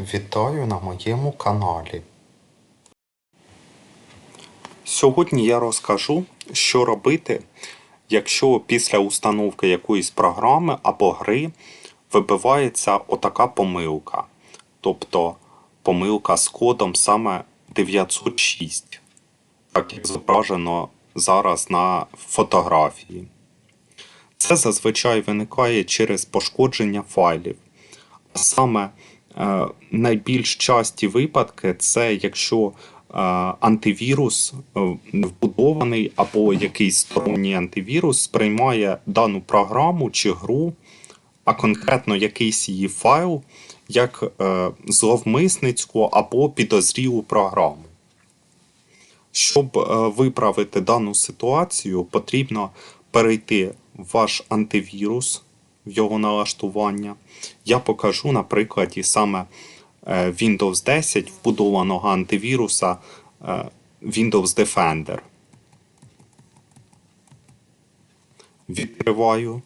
Вітаю на моєму каналі. Сьогодні я розкажу, що робити, якщо після установки якоїсь програми або гри вибивається отака помилка. Тобто помилка з кодом саме 906, так як зображено зараз на фотографії. Це зазвичай виникає через пошкодження файлів. А саме найбільш часті випадки це якщо антивірус е, вбудований або якийсь сторонній антивірус сприймає дану програму чи гру, а конкретно якийсь її файл, як е, зловмисницьку або підозрілу програму. Щоб е, виправити дану ситуацію, потрібно перейти в ваш антивірус, в його налаштування. Я покажу на прикладі саме е, Windows 10 вбудованого антивіруса е, Windows Defender. Відкриваю,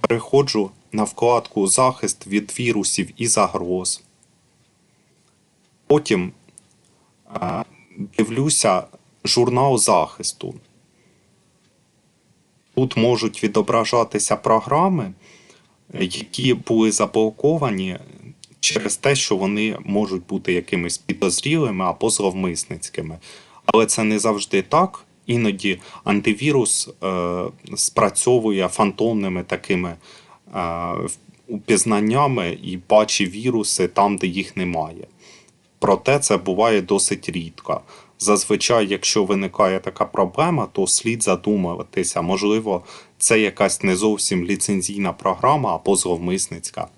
переходжу на вкладку Захист від вірусів і загроз. Потім е, дивлюся журнал захисту. Тут можуть відображатися програми, які були заблоковані через те, що вони можуть бути якимись підозрілими або зловмисницькими. Але це не завжди так. Іноді антивірус е, спрацьовує фантомними такими е, упізнаннями і бачить віруси там, де їх немає. Проте це буває досить рідко. Зазвичай, якщо виникає така проблема, то слід задумуватися, можливо, це якась не зовсім ліцензійна програма або зловмисницька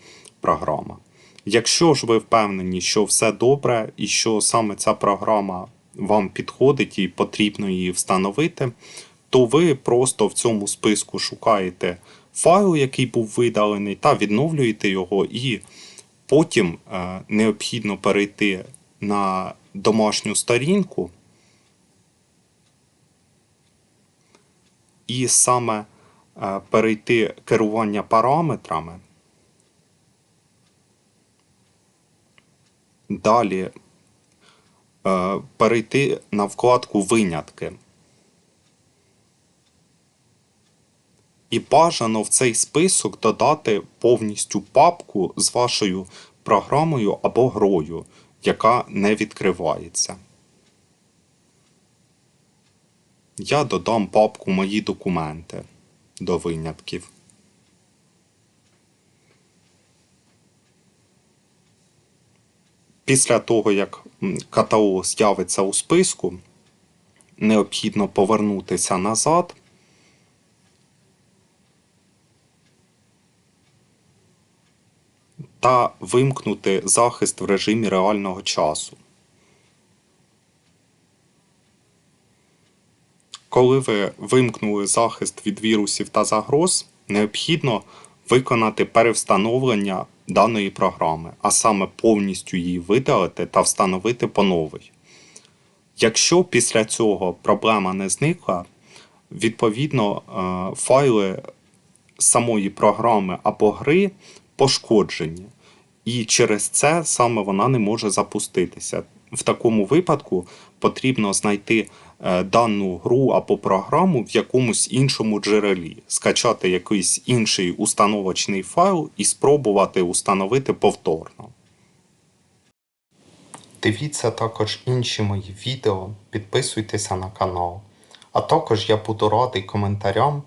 програма. Якщо ж ви впевнені, що все добре і що саме ця програма вам підходить і потрібно її встановити, то ви просто в цьому списку шукаєте файл, який був видалений, та відновлюєте його, і потім е, необхідно перейти на домашню сторінку. І саме е, перейти керування параметрами. Далі е, перейти на вкладку Винятки. І бажано в цей список додати повністю папку з вашою програмою або грою, яка не відкривається. Я додам папку Мої документи до винятків. Після того, як каталог з'явиться у списку, необхідно повернутися назад. Та вимкнути захист в режимі реального часу. Коли ви вимкнули захист від вірусів та загроз, необхідно виконати перевстановлення даної програми, а саме повністю її видалити та встановити по новій. Якщо після цього проблема не зникла, відповідно е, файли самої програми або гри пошкоджені, і через це саме вона не може запуститися. В такому випадку потрібно знайти е, дану гру або програму в якомусь іншому джерелі, скачати якийсь інший установочний файл і спробувати установити повторно. Дивіться також інші мої відео, підписуйтеся на канал. А також я буду радий коментарям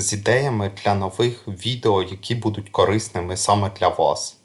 з ідеями для нових відео, які будуть корисними саме для вас.